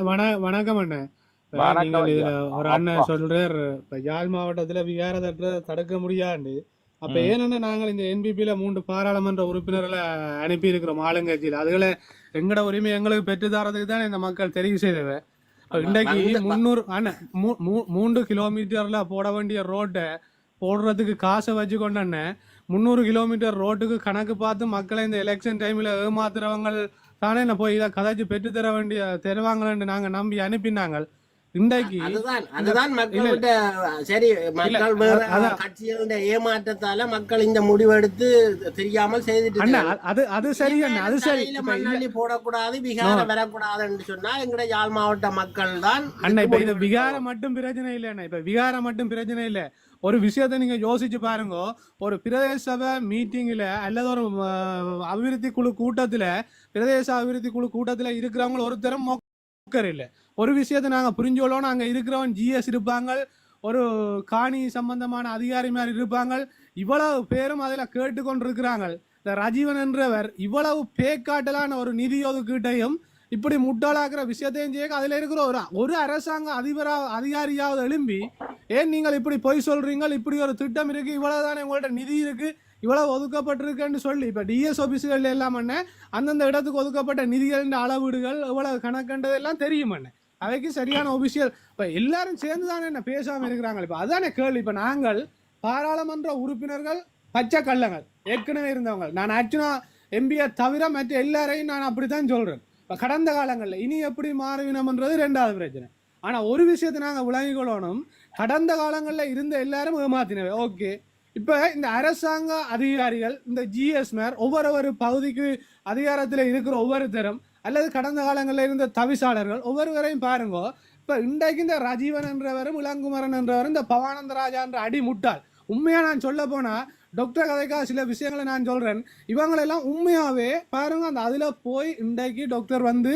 வண வணக்கம் அண்ணன் ஒரு. அண்ணன் சொல்றார் இப்ப யாழ் மாவட்டத்துல விகாரத்தை தடுக்க முடியாது அப்ப. ஏன்னா நாங்கள் இந்த என்பிபியில மூன்று பாராளுமன்ற உறுப்பினர்களை அனுப்பி இருக்கிறோம் ஆளுங்கட்சியில். அதுகளை எங்கட உரிமை எங்களுக்கு பெற்று தரதுக்கு தான் இந்த மக்கள் தெரிவு செய்தவ. இன்றைக்கு வந்து- முன்னூறு அண்ணன் மூ- மூ- மூன்று கிலோமீட்டர்ல போட வேண்டிய ரோட்டை போடுறதுக்கு காசை வச்சு கொண்டண்ணே முந்நூறு கிலோமீட்டர் ரோட்டுக்கு கணக்கு பார்த்து மக்களை இந்த எலெக்ஷன் டைம்ல ஏமாத்துறவங்க தானே நான் போய் இதை கதைச்சு பெற்று தர வேண்டிய தருவாங்களேன்னு நாங்க நம்பி அனுப்பினாங்க. இன்றைக்கு சரி மக்கள். கட்சிகளோட ஏமாற்றத்தால மக்கள் இந்த முடிவெடுத்து தெரியாமல் செய்துட்டு. அது அது சரி அது சரி. மண்ணள்ளி போடக்கூடாது விகாரம் வரக்கூடாதுன்னு சொன்னா எங்கட யாழ் மாவட்ட மக்கள் தான் அண்ணா இப்ப இது விகாரம் மட்டும் பிரச்சனை இல்லை அண்ணா. இப்ப விகாரம் மட்டும் பிரச்சனை இல்லை. ஒரு விஷயத்தை நீங்க யோசிச்சு பாருங்க. ஒரு பிரதேச சபை மீட்டிங்ல அல்லது ஒரு அபிவிருத்தி குழு கூட்டத்துல பிரதேச அபிவிருத்தி குழு கூட்டத்துல இருக்கிறவங்க ஒருத்தரும் மொக்கர் இல்லை. ஒரு விஷயத்தை நாங்க புரிஞ்சோளோம் அங்க இருக்கிறவன் ஜிஎஸ் இருப்பாங்க. ஒரு காணி சம்பந்தமான அதிகாரி மாதிரி இருப்பாங்க. இவ்வளவு பேரும் அதில் கேட்டுக்கொண்டிருக்கிறாங்க. இந்த ரஜீவன் என்றவர் இவ்வளவு பேக்காட்டலான ஒரு நிதி ஒதுக்கீட்டையும் இப்படி முட்டாளாக்குற விஷயத்தையும் செய்ய அதுல இருக்கிற ஒரு ஒரு அரசாங்க அதிபரா அதிகாரியாவது எழும்பி ஏன் நீங்கள் இப்படி பொய் சொல்றீங்க இப்படி ஒரு திட்டம் இருக்கு. இவ்வளவுதானே உங்கள்ட்ட நிதி இருக்கு. இவ்வளவு ஒதுக்கப்பட்டிருக்குன்னு சொல்லி இப்ப டிஎஸ் ஆபீஸுகள் எல்லாம் பண்ண அந்தந்த இடத்துக்கு ஒதுக்கப்பட்ட நிதிகளின் அளவீடுகள் இவ்வளோ கணக்குன்றது எல்லாம் தெரியும் அண்ணே. அவைக்கு சரியான ஒபிஷியல் இப்ப எல்லாரும் சேர்ந்து தானே என்ன பேசாம இருக்கிறாங்க. இப்ப அதானே கேள்வி. இப்ப நாங்கள் பாராளுமன்ற உறுப்பினர்கள் பச்சை கள்ளங்கள் ஏற்கனவே இருந்தவங்க. நான் ஆக்சுவலா எம்பியை தவிர மற்ற எல்லாரையும் நான் அப்படித்தான் சொல்றேன். இப்போ கடந்த காலங்களில் இனி எப்படி மாறுவினம்ன்றது ரெண்டாவது பிரச்சனை. ஆனால் ஒரு விஷயத்தை நாங்கள் விளங்கிக் கொள்ளணும். கடந்த காலங்களில் இருந்த எல்லாரும் ஏமாத்தினவை. ஓகே. இப்போ இந்த அரசாங்க அதிகாரிகள் இந்த ஜிஎஸ்மேர் ஒவ்வொரு ஒரு பகுதிக்கு அதிகாரத்தில் இருக்கிற ஒவ்வொருத்தரும் அல்லது கடந்த காலங்களில் இருந்த தவிசாளர்கள் ஒவ்வொருவரையும் பாருங்க. இப்போ இன்றைக்கு இந்த ரஜீவன் என்றவரும் இளங்குமரன் என்றவரும் இந்த பவானந்த ராஜா என்ற அடி முட்டாள் உண்மையாக நான் சொல்ல போனால் டாக்டர் கதைக்காக சில விஷயங்களை நான் சொல்கிறேன் இவங்களெல்லாம் உண்மையாகவே பாருங்க அந்த அதில் போய் இன்றைக்கு டாக்டர் வந்து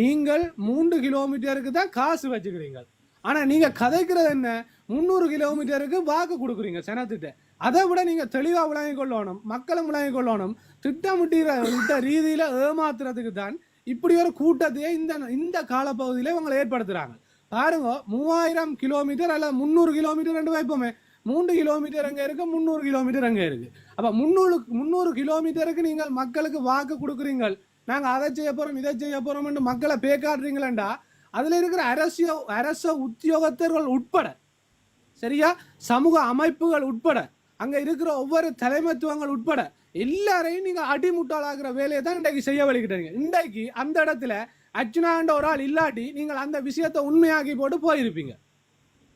நீங்கள் மூன்று கிலோமீட்டருக்கு தான் காசு வச்சுக்கிறீங்க. ஆனால் நீங்கள் கதைக்கிறது என்ன? முந்நூறு கிலோமீட்டருக்கு வாக்கு கொடுக்குறீங்க செனத்திட்ட. அதை விட நீங்கள் தெளிவாக விளங்கிக் கொள்ளணும் மக்களும் விளங்கிக் கொள்ளணும். திட்டமிட்டிற விட்ட ரீதியில் ஏமாத்துறதுக்கு தான் இப்படி ஒரு கூட்டத்தையே இந்த இந்த காலப்பகுதியில் இவங்களை ஏற்படுத்துகிறாங்க பாருங்க மூவாயிரம் கிலோமீட்டர் அல்லது முந்நூறு கிலோமீட்டர் ரெண்டு வைப்போமே. மூன்று கிலோமீட்டர் அங்கே இருக்கு முந்நூறு கிலோமீட்டர் அங்கே இருக்கு. அப்போ முந்நூறு முந்நூறு கிலோமீட்டருக்கு நீங்கள் மக்களுக்கு வாக்கு கொடுக்குறீங்கள். நாங்கள் அதை செய்ய போகிறோம் இதை செய்ய போகிறோம்னு மக்களை பேக்காடுறீங்களா அதில் இருக்கிற அரசியல் அரச உத்தியோகத்தர்கள் உட்பட சரியா? சமூக அமைப்புகள் உட்பட அங்கே இருக்கிற ஒவ்வொரு தலைமைத்துவங்கள் உட்பட எல்லாரையும் நீங்கள் அடிமுட்டாளாகிற வேலையை தான் இன்றைக்கு செய்ய வழிகிட்டீங்க. இன்றைக்கு அந்த இடத்துல அர்ஜுனாண்ட ஒரு ஆள் இல்லாட்டி நீங்கள் அந்த விஷயத்தை உண்மையாக்கி போட்டு போயிருப்பீங்க.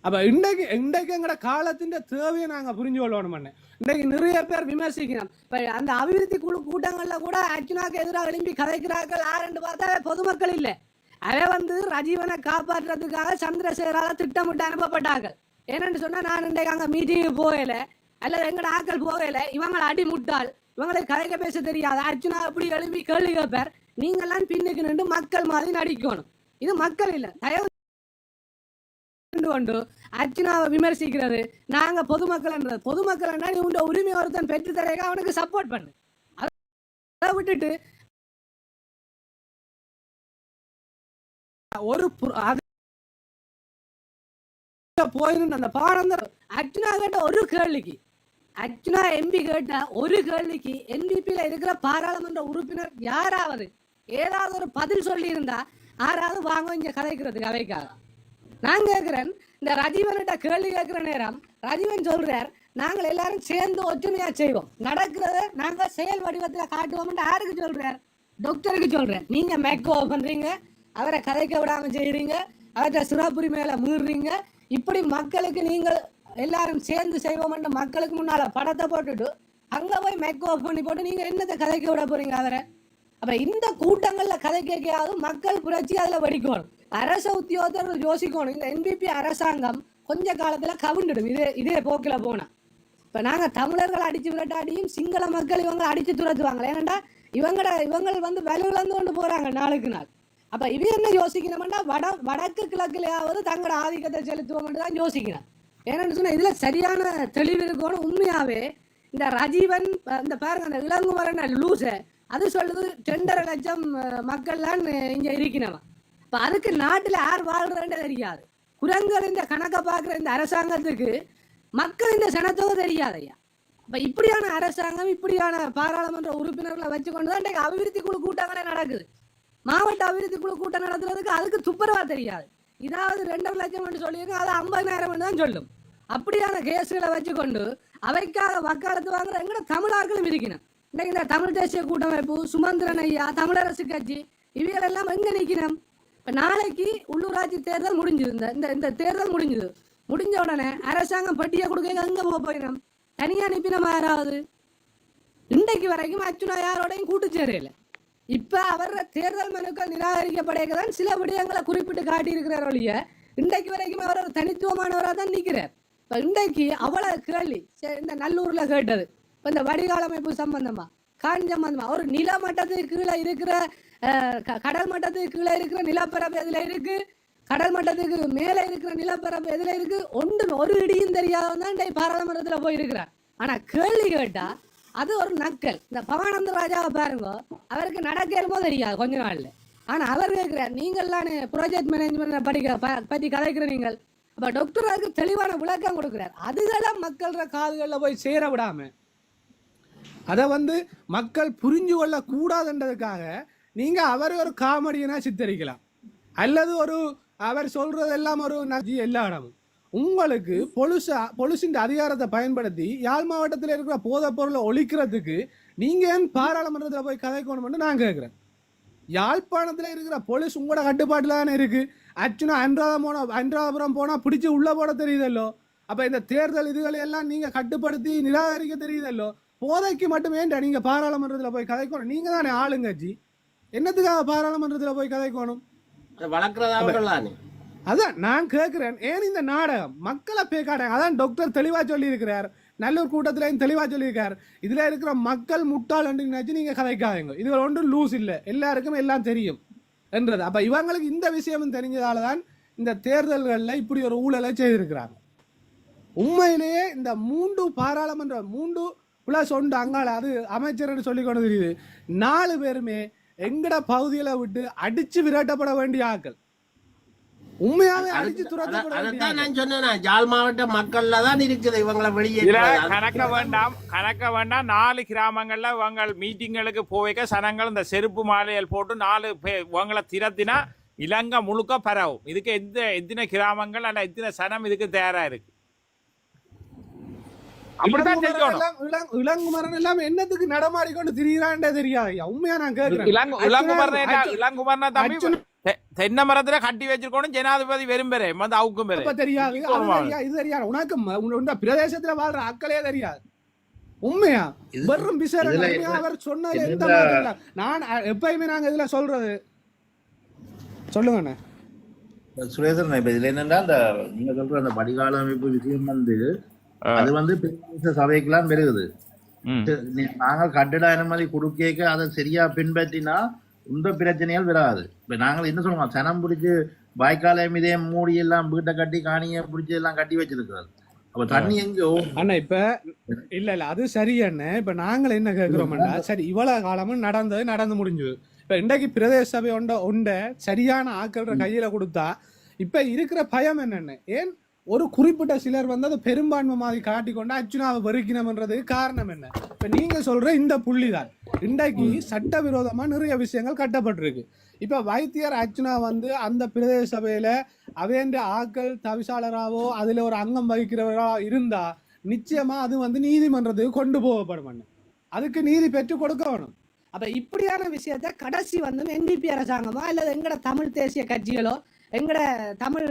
அப்ப இன்றைக்கு இன்றைக்கு எங்களோட காலத்தின் தேவையை நாங்க புரிஞ்சு கொள்ளணும் இன்றைக்கு நிறைய பேர் விமர்சிக்கிறோம் இப்போ அந்த அபிவிருத்தி குழு கூட்டங்கள்ல கூட அர்ச்சுனாக்கு எதிராக எழும்பி கதைக்கிறார்கள் யாருன்னு பார்த்தா பொதுமக்கள் இல்ல அவ வந்து ரஜீவனை காப்பாற்றுறதுக்காக சந்திரசேகரால திட்டமிட்டு அனுப்பப்பட்டார்கள் ஏன்னு சொன்னா நான் இன்றைக்கு அங்க மீட்டிங்கு போகலை அல்லது எங்கட ஆக்கள் போகலை இவங்களை அடி முட்டாள் இவங்களை கதைக்க பேச தெரியாது அர்ச்சனா அப்படி எழுப்பி கேள்வி கேட்பார் நீங்கள்லாம் பின்னுக்கு நின்று மக்கள் மாதிரி நடிக்கணும் இது மக்கள் இல்ல தயவு கொண்டு அர்ஜுனாவை விமர்சிக்கிறது. நாங்க பொதுமக்கள் பொதுமக்கள் நீ உண்ட உரிமை ஒருத்தன் பெற்று தரையாக அவனுக்கு சப்போர்ட் பண்ணு. அதை விட்டுட்டு ஒரு போயிருந்து அந்த பாடம் அர்ஜுனா கேட்ட ஒரு கேள்விக்கு அர்ஜுனா எம்பி கேட்ட ஒரு கேள்விக்கு என்பிபியில இருக்கிற பாராளுமன்ற உறுப்பினர் யாராவது ஏதாவது ஒரு பதில் சொல்லி இருந்தா யாராவது வாங்க இங்க கதைக்கிறதுக்கு அவைக்காக நான் கேட்கிறேன் இந்த ரஜீவன்கிட்ட கேள்வி கேட்கிற நேரம் ரஜீவன் சொல்றார் நாங்கள் எல்லாரும் சேர்ந்து ஒற்றுமையா செய்வோம். நடக்கிறத நாங்க செயல் வடிவத்தில் காட்டுவோம்னு யாருக்கு சொல்றார்? டாக்டருக்கு சொல்றேன் நீங்க மேக்கோ பண்றீங்க அவரை கதைக்க விடாம செய்கிறீங்க அவர்கிட்ட சிறப்புரிமையில மீறுறீங்க இப்படி மக்களுக்கு நீங்கள் எல்லாரும் சேர்ந்து செய்வோம்னு மக்களுக்கு முன்னால படத்தை போட்டுட்டு அங்க போய் மேக்கோ பண்ணி போட்டு நீங்க என்னத்தை கதைக்க விட போறீங்க அவரை? அப்ப இந்த கூட்டங்கள்ல கதை கேட்காது மக்கள் புரட்சி அதுல வடிக்கணும். அரச உத்தியோகத்தர் யோசிக்கணும். இந்த என்பிபி அரசாங்கம் கொஞ்ச காலத்துல கவுண்டுடும் இதே இதே போக்கில போனா. இப்ப நாங்க தமிழர்கள் அடிச்சு விரட்டாடியும் சிங்கள மக்கள் இவங்க அடிச்சு துரத்துவாங்க ஏன்னா இவங்கட இவங்க வந்து வலுவிழந்து கொண்டு போறாங்க நாளுக்கு நாள். அப்ப இது என்ன யோசிக்கணும்னா வட வடக்கு கிழக்குலயாவது தங்களோட ஆதிக்கத்தை செலுத்துவோம்னு தான் யோசிக்கிறேன். ஏன்னு சொன்னா இதுல சரியான தெளிவு இருக்கணும். உண்மையாவே இந்த ரஜீவன் இந்த பாருங்க அந்த இளங்குமரன் லூசை அது சொல்லுது ரெண்டரை லட்சம் மக்கள்லாம் இங்க இருக்கிறவன். இப்போ அதுக்கு நாட்டில் யார் வாழ்றேன்னு தெரியாது. குரங்கள் இந்த கணக்கை பார்க்குற இந்த அரசாங்கத்துக்கு மக்கள் இந்த சனத்தோ தெரியாது ஐயா. இப்போ இப்படியான அரசாங்கம் இப்படியான பாராளுமன்ற உறுப்பினர்களை வச்சுக்கொண்டு தான் இன்றைக்கு அபிவிருத்தி குழு கூட்டங்களே நடக்குது. மாவட்ட அபிவிருத்தி குழு கூட்டம் நடத்துறதுக்கு அதுக்கு துப்புரவா தெரியாது. இதாவது ரெண்டரை லட்சம் சொல்லியிருக்கோம் அது ஐம்பதாயிரம் தான் சொல்லும். அப்படியான கேஸுகளை வச்சுக்கொண்டு அவைக்காக வக்காலத்து வாங்குற எங்கட தமிழாக்களும் இருக்கணும். இன்றைக்கு இந்த தமிழ் தேசிய கூட்டமைப்பு சுமந்திரன் ஐயா தமிழரசு கட்சி இவைகள் எல்லாம் எங்க நிக்கணும்? இப்ப நாளைக்கு உள்ளூராட்சி தேர்தல் முடிஞ்சது இந்த இந்த இந்த தேர்தல் முடிஞ்சது. முடிஞ்ச உடனே அரசாங்கம் பட்டியை கொடுக்க எங்கே போக போயிடும்? தனியா அனுப்பினமா யாராவது? இன்றைக்கு வரைக்கும் அச்சுனா யாரோடையும் கூட்டு சேரையில இப்ப அவர் தேர்தல் மனுக்கள் நிராகரிக்கப்படையக்கு தான் சில விடயங்களை குறிப்பிட்டு காட்டியிருக்கிறார் ஒழிய இன்றைக்கு வரைக்கும் அவர் ஒரு தனித்துவமானவராக தான் நிற்கிறார் இப்ப இன்றைக்கு அவ்வளவு கேள்வி சரி, இந்த நல்லூர்ல கேட்டது. இந்த வடிகால் அமைப்பு சம்பந்தமா? காணி சம்பந்தமா? ஒரு நில மட்டத்துக்கு கீழே இருக்கிற க- கடல் மட்டத்துக்கு கீழே இருக்கிற நிலப்பரப்பு எதுல இருக்கு? கடல் மட்டத்துக்கு மேலே இருக்கிற நிலப்பரப்பு எதுல இருக்கு? ஒன்று ஒரு இடியும் தெரியாதவன் தான் இன்றைக்கு பாராளுமன்றத்துல போயிருக்கிறார். ஆனா கேள்வி கேட்டா அது ஒரு நக்கல். இந்த பவானந்த ராஜாவை பாருங்க அவருக்கு நடக்கிறமோ தெரியாது கொஞ்ச நாள்ல. ஆனா அவர் கேட்கிறார் நீங்கள்லாம் ப்ராஜெக்ட் மேனேஜ்மெண்ட் படிக்க பற்றி கதைக்கிற நீங்கள். அப்ப டாக்டர் அதுக்கு தெளிவான விளக்கம் கொடுக்குறார். அதுதான் மக்கள்ற காதுகளில் போய் சேர விடாம அதை வந்து மக்கள் புரிஞ்சு கொள்ள கூடாதுன்றதுக்காக நீங்க அவரை ஒரு காமெடியனா சித்தரிக்கலாம். அல்லது ஒரு அவர் சொல்றதெல்லாம் ஒரு நஜி எல்லா இடமும். உங்களுக்கு பொலுசா பொலுசின் அதிகாரத்தை பயன்படுத்தி யாழ் மாவட்டத்தில் இருக்கிற போதைப் பொருளை ஒழிக்கிறதுக்கு நீங்க ஏன் பாராளுமன்றத்தில் போய் கதைக்கணும்னு நான் கேட்குறேன் யாழ்ப்பாணத்தில் இருக்கிற போலீஸ் உங்களோட கட்டுப்பாட்டில் தானே இருக்கு. ஆக்சுவலா அன்றாதம் போனால் அன்றாதபுரம் போனால் பிடிச்சி உள்ள போட தெரியுதல்லோ? அப்போ இந்த தேர்தல் இதுகளை எல்லாம் நீங்கள் கட்டுப்படுத்தி நிராகரிக்க தெரியுதல்லோ? போதைக்கு மட்டுமே ஏன்டா நீங்க பாராளுமன்றத்தில் போய் கதைக்கணும். நீங்க தானே ஆளுங்கட்சி என்னத்துக்காக பாராளுமன்றத்தில் போய் கதைக்கணும்? அதான். நான் கேட்கிறேன் ஏன் இந்த நாடகம்? மக்களை பேக்காடாங்க அதான் டாக்டர் தெளிவா சொல்லியிருக்கிறார். நல்லூர் கூட்டத்திலையும் தெளிவா சொல்லியிருக்கார். இதுல இருக்கிற மக்கள் முட்டாள் நினைச்சு நீங்க கதைக்காதீங்க. இது ஒன்றும் லூஸ் இல்லை. எல்லாருக்கும் எல்லாம் தெரியும் என்றது. அப்ப இவங்களுக்கு இந்த விஷயமும் தெரிஞ்சதால தான் இந்த தேர்தல்களில் இப்படி ஒரு ஊழலை செய்திருக்கிறாங்க. உண்மையிலேயே இந்த மூன்று பாராளுமன்ற மூன்று பிளஸ் ஒன்று அங்கால அது அமைச்சர்னு சொல்லி கொண்டு தெரியுது நாலு பேருமே எங்கட பகுதியில விட்டு அடிச்சு விரட்டப்பட வேண்டிய ஆட்கள். உண்மையாவே அடிச்சு துரத்தப்பட. நான் சொன்னேன் ஜாழ் மாவட்ட மக்கள்ல தான் இருக்குது இவங்களை இதுல வெளியே கணக்க வேண்டாம் கணக்க வேண்டாம். நாலு கிராமங்கள்ல உங்கள் மீட்டிங்களுக்கு போய்க்க சனங்கள் இந்த செருப்பு மாலைகள் போட்டு நாலு பே- உங்களை திரத்தினா இலங்கை முழுக்க பரவும். இதுக்கு எந்த எத்தனை கிராமங்கள் அல்ல எத்தனை சனம் இதுக்கு தயாரா இருக்கு. எல்லாம் இளங்- இளங்குமரன் எல்லாம் என்னத்துக்கு நடமாடி கொண்டு திரியிறான்டே தெரியாது ஐயா. உண்மையா நான் இளங்குமரன் இளங்குமரன் தம்பி தென்னை மரத்துல கட்டி வச்சிருக்கணும் ஜனாதிபதி வெறும் வந்து அவுக்கும் தெரியாது அது ஆமா. தெரியாது, இது தெரியாது உனக்கு உன்னோட பிரதேசத்துல வாழ்ற ஆட்களே தெரியாது உண்மையா வெறும் பிசர் அவர் சொன்னது எந்த. நான் எப்பயுமே நாங்க இதுல சொல்றது சொல்லுங்க அண்ணே. சுரேசன் இப்ப இதுல என்னன்னா அந்த நீங்க சொல்ற அந்த படிகால அமைப்பு விஷயம் வந்து. அது வந்து பிரதேச சபைக்கெல்லாம் பெருகுது. ம். நீ- நாங்கள் கட்டிட அனுமதி கொடுக்க அதை சரியா பின்பற்றினா இந்த பிரச்சனைகள் வராது இப்ப நாங்கள் என்ன சொல்லுவோம்? சனம் பிடிச்சு வாய்க்காலை மீதே மூடி எல்லாம் வீட்டை கட்டி காணியை பிடிச்சி எல்லாம் கட்டி வச்சிருக்கிறது. அப்ப தண்ணி எங்கோ? அண்ணா இப்ப இல்ல இல்ல அது சரி அண்ணே. இப்ப நாங்கள் என்ன கேட்கிறோம்னா சரி இவ்வளவு காலமும் நடந்தது நடந்து முடிஞ்சது. இப்ப இன்றைக்கு பிரதேச சபை ஒண்ட ஒண்ட சரியான ஆக்கள்ற கையில கொடுத்தா இப்ப இருக்கிற பயம் என்னென்ன? ஏன் ஒரு குறிப்பிட்ட சிலர் வந்து அதை பெரும்பான்மை மாதிரி காட்டிக்கொண்டு அர்ச்சுனாவை வெறுக்கணும்ன்றதுக்கு காரணம் என்ன? இப்ப நீங்க சொல்ற இந்த புள்ளி தான் இன்றைக்கு சட்டவிரோதமா நிறைய விஷயங்கள் கட்டப்பட்டிருக்கு. இப்ப வைத்தியர் அர்ச்சுனா வந்து அந்த பிரதேச சபையில அவேண்ட ஆக்கள் தவிசாளராவோ அதுல ஒரு அங்கம் வகிக்கிறவரா இருந்தா நிச்சயமா அது வந்து நீதிமன்றத்துக்கு கொண்டு போகப்படும். அதுக்கு நீதி பெற்று கொடுக்க வேணும் அப்ப இப்படியான விஷயத்த கடைசி வந்து என்பிபி அரசாங்கமோ அல்லது எங்கட தமிழ் தேசிய கட்சிகளோ எங்கட தமிழ்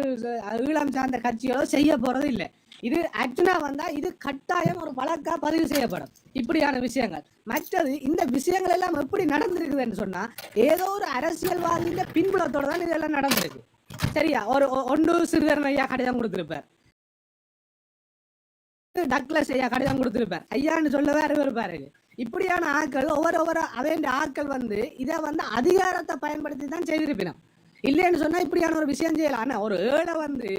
ஈழம் சார்ந்த கட்சிகளோ செய்ய போறது இல்லை. இது ஆக்சுவலா வந்தா இது கட்டாயம் ஒரு வழக்கா பதிவு செய்யப்படும். இப்படியான விஷயங்கள். மற்றது இந்த விஷயங்கள் எல்லாம் எப்படி நடந்திருக்குதுன்னு சொன்னா ஏதோ ஒரு அரசியல்வாதியின் பின்புலத்தோட தான் இதெல்லாம் நடந்திருக்கு. சரியா? ஒரு ஒன்று சிறுதரன் ஐயா கடிதம் கொடுத்திருப்பார். டக்ளஸ் ஐயா கடிதம் கொடுத்திருப்பார். ஐயான்னு சொல்லவே இருப்பாரு இப்படியான ஆட்கள் ஒவ்வொரு ஒவ்வொரு அவன் ஆட்கள் வந்து இதை வந்து அதிகாரத்தை பயன்படுத்தி தான் செய்திருப்பினோம். இல்லைன்னு சொன்னா இப்படியான ஒரு விஷயம் செய்யலாம். ஆனா ஒரு ஏழை வந்து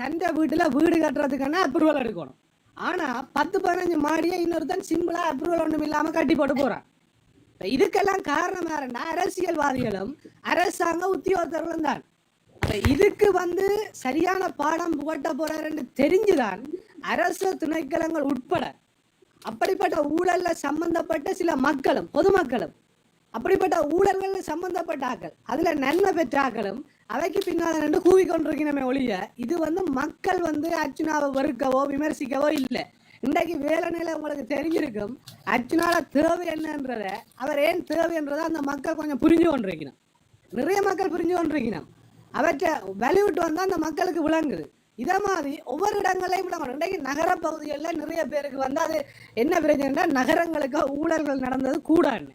தந்த வீட்டுல வீடு கட்டுறதுக்கான அப்ரூவல் எடுக்கணும். ஆனா பத்து பதினஞ்சு மாடியை இன்னொருத்தன் சிம்பிளா அப்ரூவல் ஒண்ணும் இல்லாம கட்டி போட்டு போறான். இதுக்கெல்லாம் காரணம் யாருன்னா அரசியல்வாதிகளும் அரசாங்க உத்தியோகத்தர்களும் தான். இதுக்கு வந்து சரியான பாடம் புகட்ட போறாருன்னு தெரிஞ்சுதான் அரசு திணைக்களங்கள் உட்பட அப்படிப்பட்ட ஊழல்ல சம்பந்தப்பட்ட சில மக்களும் பொதுமக்களும் அப்படிப்பட்ட ஊழல்கள் சம்பந்தப்பட்ட ஆக்கள் அதுல நன்மை பெற்ற ஆக்களும் அவைக்கு பின்னால் நின்று கூவிக்கொண்டிருக்கணுமே ஒழிய இது வந்து மக்கள் வந்து அர்ச்சுனாவை வெறுக்கவோ விமர்சிக்கவோ இல்லை. இன்றைக்கு வேலைநிலை உங்களுக்கு தெரிஞ்சிருக்கும் அர்ச்சுனால தேவை என்னன்றத அவர் ஏன் தேவைன்றதை அந்த மக்கள் கொஞ்சம் புரிஞ்சு கொண்டிருக்கணும். நிறைய மக்கள் புரிஞ்சு கொண்டிருக்கணும். அவற்றை வலிவிட்டு வந்தால் அந்த மக்களுக்கு விளங்குது. இதே மாதிரி ஒவ்வொரு இடங்களையும் விளங்கணும் இன்றைக்கு நகர பகுதிகளில் நிறைய பேருக்கு வந்து அது என்ன பிரச்சனைனா நகரங்களுக்கு ஊழல்கள் நடந்தது கூடான்னு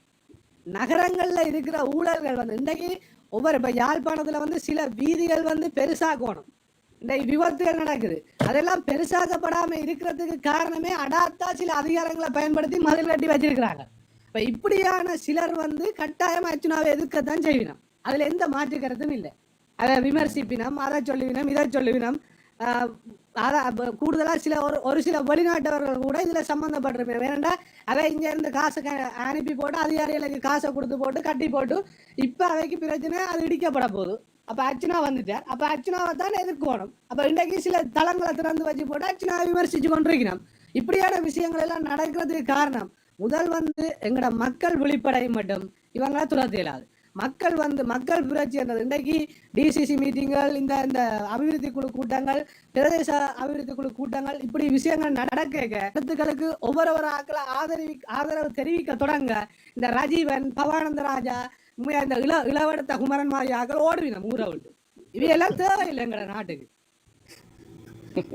நகரங்களில் இருக்கிற ஊழல்கள் வந்து இன்றைக்கு ஒவ்வொரு இப்போ யாழ்ப்பாணத்தில் வந்து சில வீதிகள் வந்து பெருசாக்கணும் இன்றைக்கு விபத்துகள் நடக்குது. அதெல்லாம் பெருசாக்கப்படாமல் இருக்கிறதுக்கு காரணமே அடாத்தா சில அதிகாரங்களை பயன்படுத்தி மதில் கட்டி வச்சிருக்கிறாங்க. இப்போ இப்படியான சிலர் வந்து கட்டாயம் அச்சுனாவை எதிர்க்கத்தான் செய்வினோம் அதில் எந்த மாற்று கருத்தும் இல்லை. அதை விமர்சிப்பினம் அதை சொல்லுவினம் இதை சொல்லுவினம். அதான் அதை சில ஒரு ஒரு சில வெளிநாட்டவர்கள் கூட இதில் சம்மந்தப்பட்டிருப்பேன் வேணண்டா அவை இங்கேருந்து காசை க- அனுப்பி போட்டு அதிகாரிகளுக்கு காசை கொடுத்து போட்டு கட்டி போட்டு இப்போ அவைக்கு பிரச்சனை அது இடிக்கப்பட போகுது. அப்போ அர்ச்சனா வந்துட்டார். அப்போ அர்ச்சனாவை தான் எதிர்க்கணும். அப்போ இன்றைக்கு சில தளங்களை திறந்து வச்சு போட்டு அர்ச்சனாவை விமர்சிச்சு கொண்டிருக்கிறோம் இப்படியான விஷயங்கள் எல்லாம் நடக்கிறதுக்கு காரணம் முதல் வந்து எங்களோட மக்கள் விழிப்படை மட்டும் இவங்களா துரத்த மக்கள் வந்து மக்கள் புரட்சின்றது இன்றைக்கு டிசிசி மீட்டிங்கள் இந்த இந்த அபிவிருத்தி குழு கூட்டங்கள் பிரதேச அபிவிருத்தி குழு கூட்டங்கள் இப்படி விஷயங்கள் நடக்க கருத்துக்களுக்கு ஒவ்வொரு ஆக்களை ஆதரவி ஆதரவு தெரிவிக்க தொடங்க இந்த ரஜீவன் பவானந்த ராஜா இந்த இள இளவடத்த குமரன் மாதிரி ஆக்கள் ஓடுவினம் ஊரை விட்டு. இவையெல்லாம் தேவையில்லை எங்கட நாட்டுக்கு.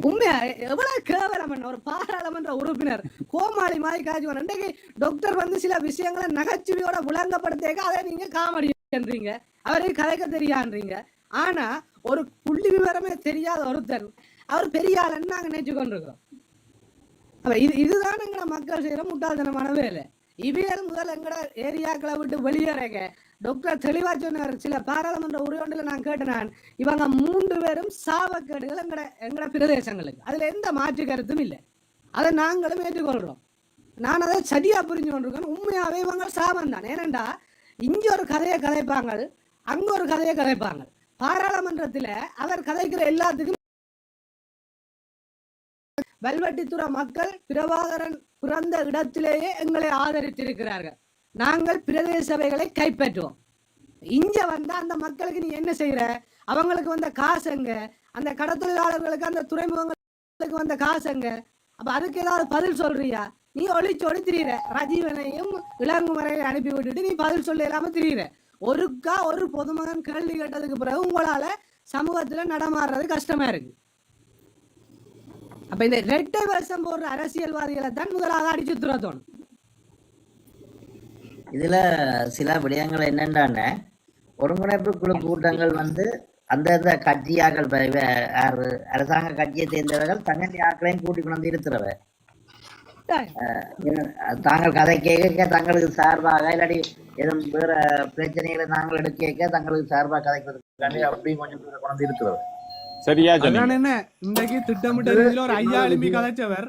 உண்மையா? எவ்வளவு கேவலம் ஒரு பாராளுமன்ற உறுப்பினர். கோமாளி மாதிரி காஜுவன் அன்றைக்கு டாக்டர் வந்து சில விஷயங்களை நகைச்சுவையோட விளங்கப்படுத்தேக்க அதை நீங்க காமெடின்றீங்க அவரை கலைக்க தெரியான்றீங்க ஆனா ஒரு புள்ளி விவரமே தெரியாத ஒருத்தர் அவர் பெரிய ஆளுன்னு நாங்க நினைச்சு கொண்டிருக்கிறோம் அப்ப இது இதுதான் மக்கள் செய்யற முட்டாள்தனமான வேலை. இவையல் முதல் எங்கட ஏரியாக்களை விட்டு வெளியேறங்க. டாக்டர் தெளிவா சொன்னார். சில பாராளுமன்ற உரையாண்டில் நான் கேட்டேன் நான் இவங்க மூன்று பேரும் சாவக்கேடுகள் எங்கட எங்கட பிரதேசங்களுக்கு. அதுல எந்த மாற்று கருத்தும் இல்லை. அதை நாங்களும் ஏற்றுக்கொள்றோம் நான் அதை சரியா புரிஞ்சு கொண்டிருக்கேன். உண்மையாவே இவங்க சாபம் தான். ஏனண்டா இங்க ஒரு கதையை கதைப்பாங்க. அங்க ஒரு கதையை கதைப்பாங்க. பாராளுமன்றத்துல அவர் கதைக்கிற எல்லாத்துக்கும் வல்வெட்டித்துறை மக்கள் பிரபாகரன் பிறந்த இடத்திலேயே எங்களை ஆதரித்திருக்கிறார்கள். நாங்கள் பிரதேச சபைகளை கைப்பற்றுவோம். இங்க வந்தா அந்த மக்களுக்கு நீ என்ன செய்யற அவங்களுக்கு வந்த காசுங்க அந்த கடத்தொழிலாளர்களுக்கு அந்த துறைமுகங்களுக்கு வந்த காசுங்க அப்ப அதுக்கு ஏதாவது பதில் சொல்றியா? நீ ஒளிச்சு ஒளி திரியிற. ரஜீவனையும் இளங்குமரையும் அனுப்பி விட்டுட்டு நீ பதில் சொல்ல இல்லாம திரியிற. ஒருக்கா ஒரு பொதுமகன் கேள்வி கேட்டதுக்கு பிறகு உங்களால சமூகத்துல நடமாடுறது கஷ்டமா இருக்கு. அப்ப இந்த ரெட்டை வருஷம் போடுற அரசியல்வாதிகளை தான் முதலாக அடிச்சு துரத்தணும் இதுல சில விடயங்கள் என்னென்ன ஒருங்கிணைப்பு குழு கூட்டங்கள் வந்து அந்தந்த கட்சியாக்கள் அரசாங்க கட்சியை சேர்ந்தவர்கள் தங்கள் ஆக்களையும் கூட்டி கொண்டு வந்து இருக்கிறவ தாங்கள் கதை கேட்க தங்களுக்கு சார்பாக இல்லாட்டி எதுவும் வேற பிரச்சனைகளை நாங்கள் எடுக்க தங்களுக்கு சார்பாக கதைக்கிறதுக்கு அப்படியும் கொஞ்சம் கொண்டு இருக்கிறவர் சரியா என்ன இன்றைக்கு திட்டமிட்ட ரீதியில ஒரு ஐயா எழுப்பி கதைச்சவர்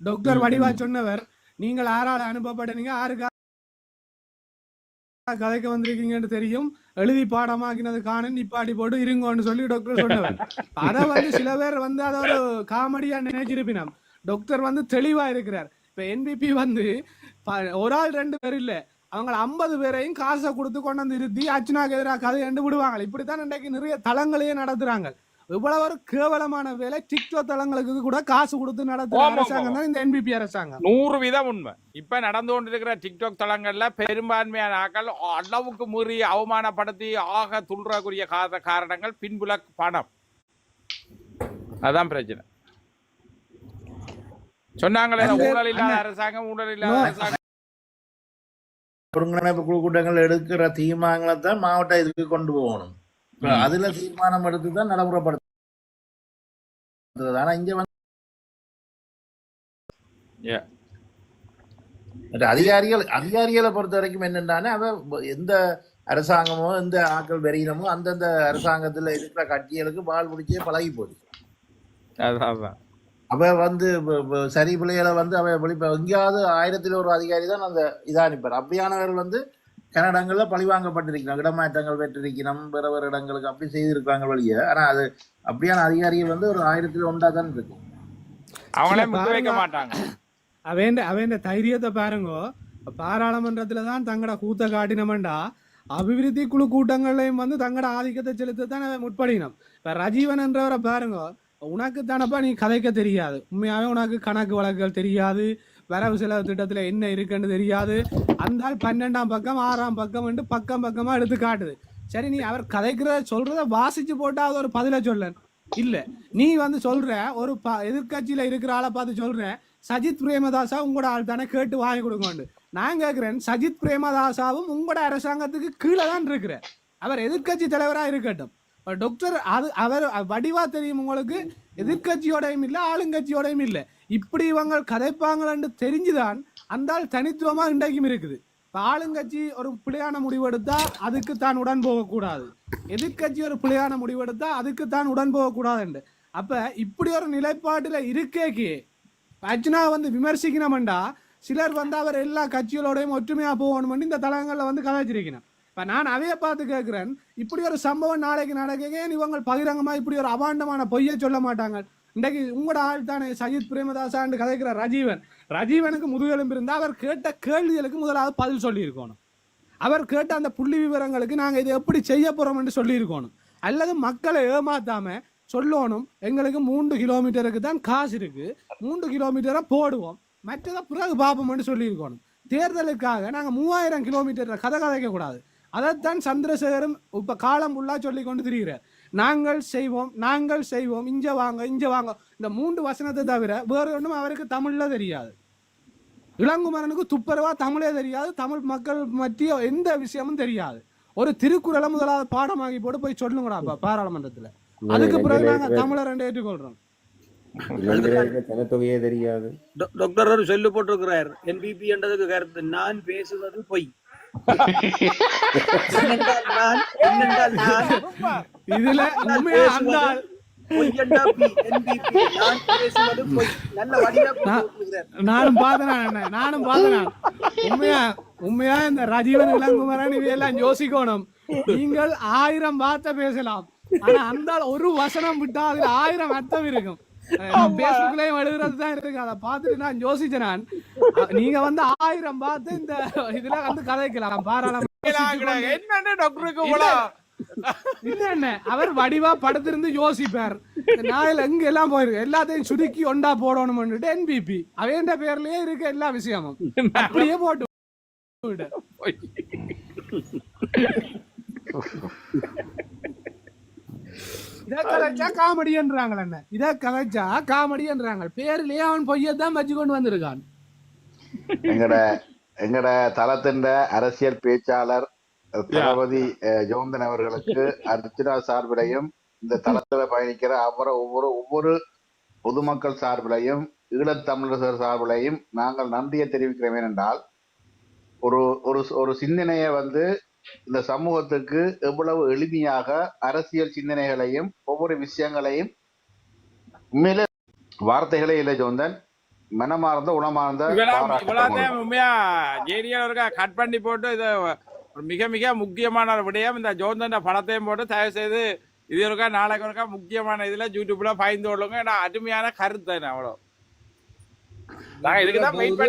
டாக்டர் வடிவா சொன்னவர் நீங்கள் ஆறால அனுப்பப்பட்டீங்க ஆறுக்கா கதைக்க வந்திருக்கீங்கன்னு தெரியும். எழுதி பாடமாக்கினது காண நிப்பாட்டி போட்டு இருங்கன்னு சொல்லி டாக்டர் சொன்னவர். அதை வந்து சில பேர் வந்து அதை ஒரு காமெடியா நினைச்சிருப்பினம். டாக்டர் வந்து தெளிவா இருக்கிறார். இப்ப என்பிபி வந்து ஒரு ஆள் ரெண்டு பேர் இல்ல. அவங்க ஐம்பது பேரையும் காசை கொடுத்து கொண்டு வந்து இருத்தி அச்சுனாக்கு எதிராக கதை கண்டு விடுவாங்க இப்படித்தான் இன்றைக்கு நிறைய தளங்களையே நடத்துறாங்க. இவ்வளவு ஒரு கேவலமான வேலை டிக்டாக் தளங்களுக்கு கூட காசு கொடுத்து நடத்துற. அரசாங்கம் தான் இந்த என்பிபி அரசாங்கம் நூறு வீதம் உண்மை இப்ப நடந்து கொண்டிருக்கிற டிக்டாக் தளங்கள்ல பெரும்பான்மையான ஆக்கள் அளவுக்கு மீறி அவமானப்படுத்தி ஆக துள்றக்கூடிய காத காரணங்கள் பின்புல பணம் அதான் பிரச்சனை சொன்னாங்களே ஊழல் இல்லாத. அரசாங்கம் ஊழல் இல்லாத. அரசாங்கம் ஒருங்கிணைப்பு குழு கூட்டங்கள் எடுக்கிற தீர்மானங்களை தான் மாவட்ட இதுக்கு கொண்டு போகணும். அதுல தீர்மானம் எடுத்து தான் நடைமுறைப்படுத்துறது. ஆனா இங்க வந்து அதிகாரிகள் அதிகாரிகளை பொறுத்த வரைக்கும் என்னென்றானே அவ எந்த அரசாங்கமோ எந்த ஆக்கள் வெறியினமோ அந்தந்த அரசாங்கத்துல இருக்கிற கட்சிகளுக்கு பால் பிடிச்சே பழகி போச்சு. அவ வந்து சரி பிள்ளைகளை வந்து அவ வெளிப்ப எங்கேயாவது ஆயிரத்தில் ஒரு அதிகாரி தான் அந்த இதா அனுப்பார் அப்படியானவர்கள் வந்து கனடங்கள்ல பழிவாங்கப்பட்டிருக்கணும் இடமாற்றங்கள் பெற்றிருக்கணும் வேற வேற இடங்களுக்கு அப்படி செய்திருக்காங்க வழிய. ஆனா அது அப்படியான அதிகாரிகள் வந்து ஒரு ஆயிரத்துல ஒன்றா தான் இருக்கு அவங்களே வைக்க. மாட்டாங்க. அவன் அவன் தைரியத்தை பாருங்கோ. பாராளுமன்றத்துல தான் தங்கட கூத்த காட்டினமண்டா அபிவிருத்தி குழு கூட்டங்களையும் வந்து தங்கட ஆதிக்கத்தை செலுத்தத்தான் அவன் முற்படினம். இப்ப ரஜீவன் என்றவரை பாருங்க. உனக்கு தானப்பா நீ கதைக்க தெரியாது. உண்மையாவே உனக்கு கணக்கு வழக்குகள் தெரியாது. வரவு செலவு திட்டத்தில் என்ன இருக்குன்னு தெரியாது. அந்த பன்னெண்டாம் பக்கம் ஆறாம் பக்கம் வந்து பக்கம் பக்கமா எடுத்து காட்டுது. சரி நீ அவர் கதைக்கிறத சொல்றத வாசிச்சு போட்டா அது ஒரு பதில சொல்லன் இல்ல நீ வந்து சொல்ற ஒரு ப- எதிர்க்கட்சியில இருக்கிற ஆளை பார்த்து சொல்ற சஜித் பிரேமதாசா உங்களோட ஆள் தானே கேட்டு வாங்கி கொடுங்கன்னு நான் கேட்கிறேன் சஜித் பிரேமதாசாவும் உங்களோட அரசாங்கத்துக்கு கீழே தான் இருக்கிறார் அவர் எதிர்க்கட்சி தலைவரா இருக்கட்டும். டாக்டர் அது அவர் வடிவா தெரியும் உங்களுக்கு. எதிர்க்கட்சியோடையும் இல்லை ஆளுங்கட்சியோடையும் இல்லை. இப்படி இவங்க கதைப்பாங்கன்னு தெரிஞ்சுதான் அந்த தனித்துவமாக தனித்துவமா இன்றைக்கும் இருக்குது. ஆளுங்கட்சி ஒரு பிழையான முடிவெடுத்தா அதுக்கு தான் உடன் போகக்கூடாது. எதிர்க்கட்சி ஒரு பிழையான முடிவெடுத்தா அதுக்கு தான் உடன் போகக்கூடாதுண்டு அப்ப இப்படி ஒரு நிலைப்பாட்டுல இருக்கேக்கு. அர்ஜுனா வந்து விமர்சிக்கணும்டா சிலர் வந்து அவர் எல்லா கட்சிகளோடையும் ஒற்றுமையா போகணும்னு இந்த தளங்களில் வந்து கதாச்சிருக்கணும் இப்ப நான் அதையே பார்த்து கேட்கிறேன் இப்படி ஒரு சம்பவம் நாளைக்கு நடக்க இவங்க பகிரங்கமா இப்படி ஒரு அபாண்டமான பொய்யை சொல்ல மாட்டாங்க. இன்றைக்கு உங்களோட ஆள் தானே சஜித் பிரேமதாசான்னு கதைக்கிற ரஜீவன். ரஜீவனுக்கு முதுகெலும்பு இருந்தால் அவர் கேட்ட கேள்விகளுக்கு முதலாவது பதில் சொல்லியிருக்கணும். அவர் கேட்ட அந்த புள்ளி விவரங்களுக்கு நாங்கள் இதை எப்படி செய்ய போகிறோம்னு சொல்லியிருக்கணும். அல்லது மக்களை ஏமாத்தாம சொல்லணும் எங்களுக்கு மூன்று கிலோமீட்டருக்கு தான் காசு இருக்கு. மூன்று கிலோமீட்டரை போடுவோம். மற்றதை பிறகு பார்ப்போம்னு சொல்லியிருக்கணும். தேர்தலுக்காக நாங்கள் மூவாயிரம் கிலோமீட்டர் கதை கதைக்க கூடாது அதைத்தான் சந்திரசேகரும் இப்ப காலம் ஃபுல்லா சொல்லி கொண்டு திரிகிறார். நாங்கள் செய்வோம் நாங்கள் செய்வோம் இஞ்ச வாங்க இஞ்ச வாங்க. இந்த மூன்று வசனத்தை தவிர வேற ஒன்றும் அவருக்கு தமிழ்ல தெரியாது. இளங்குமரனுக்கு துப்புரவா தமிழே தெரியாது தமிழ் மக்கள் பற்றிய எந்த விஷயமும் தெரியாது. ஒரு திருக்குறளை முதலாவது பாடமாகி போட்டு போய் சொல்லுங்கடா பாராளுமன்றத்துல. அதுக்கு பிறகு நாங்க தமிழர் ரெண்டு ஏற்றுக்கொள்றோம். தெரியாது. டாக்டர் சொல்லு போட்டிருக்கிறார். என்பிபி என்றதுக்கு கருத்து நான் பேசுவது பொய். இதுல உண்மையா அந்த நானும் பார்த்தேன் நானும் பார்த்தேன் உண்மையா உண்மையா இந்த ரஜீவன் இளங்குமரன் இவையெல்லாம் யோசிக்கணும். நீங்கள் ஆயிரம் வார்த்தை பேசலாம். ஆனா அந்த ஒரு வசனம் விட்டா அதுல ஆயிரம் அர்த்தம் இருக்கும். பேஸ்புக்லயும் எழுதுறது தான் இருக்கு அதை பார்த்துட்டு நான் யோசிச்சேன் நான். நீங்க வந்து ஆயிரம் பார்த்து இந்த இதுல வந்து கதைக்கலாம். பாராளுமன்ற என்னன்னு டாக்டருக்கு இல்ல. என்ன? அவர் வடிவா படுத்திருந்து யோசிப்பார். நாயில எங்க எல்லாம் போயிருக்கு? எல்லாத்தையும் சுருக்கி ஒண்டா போடணும்னுட்டு என்பிபி அவன் பேர்லயே இருக்கு எல்லா விஷயமும். அப்படியே போட்டு விடு. இத கதைச்சா காமெடின்றாங்க என்ன? இத கதைச்சா காமெடின்றாங்க. பேர்லயே அவன் பொய்யத்தான் வச்சு கொண்டு வந்திருக்கான். எங்கட எங்கட தளத்தின் அரசியல் பேச்சாளர் தளபதி அஹ், ஜோந்தன் அவர்களுக்கு அர்ச்சனா சார்பிலையும் இந்த தளத்துல பயணிக்கிற அவர ஒவ்வொரு ஒவ்வொரு பொதுமக்கள் சார்பிலையும் ஈழத்தமிழர் சார்பிலையும் நாங்கள் நன்றியை தெரிவிக்கிறோம். ஏனென்றால் ஒரு ஒரு ஒரு சிந்தனையை வந்து இந்த சமூகத்துக்கு எவ்வளவு எளிமையாக அரசியல் சிந்தனைகளையும் ஒவ்வொரு விஷயங்களையும் உண்மையிலே வார்த்தைகளே இல்லை ஜோந்தன். மனமார்ந்த உணமார்ந்த உண்மையா? இருக்கா கட் பண்ணி போட்டு இது ஒரு மிக மிக முக்கியமான ஒரு விடயம். இந்த ஜோந்தன் படத்தையும் போட்டு தயவு செய்து இது இருக்கா நாளைக்கு இருக்கா முக்கியமான இதுல யூடியூப்ல பயந்து கொள்ளுங்க. ஏன்னா அருமையான கருத்து அவ்வளோ நாங்க இதுக்கு தான் வெயிட் பண்ணி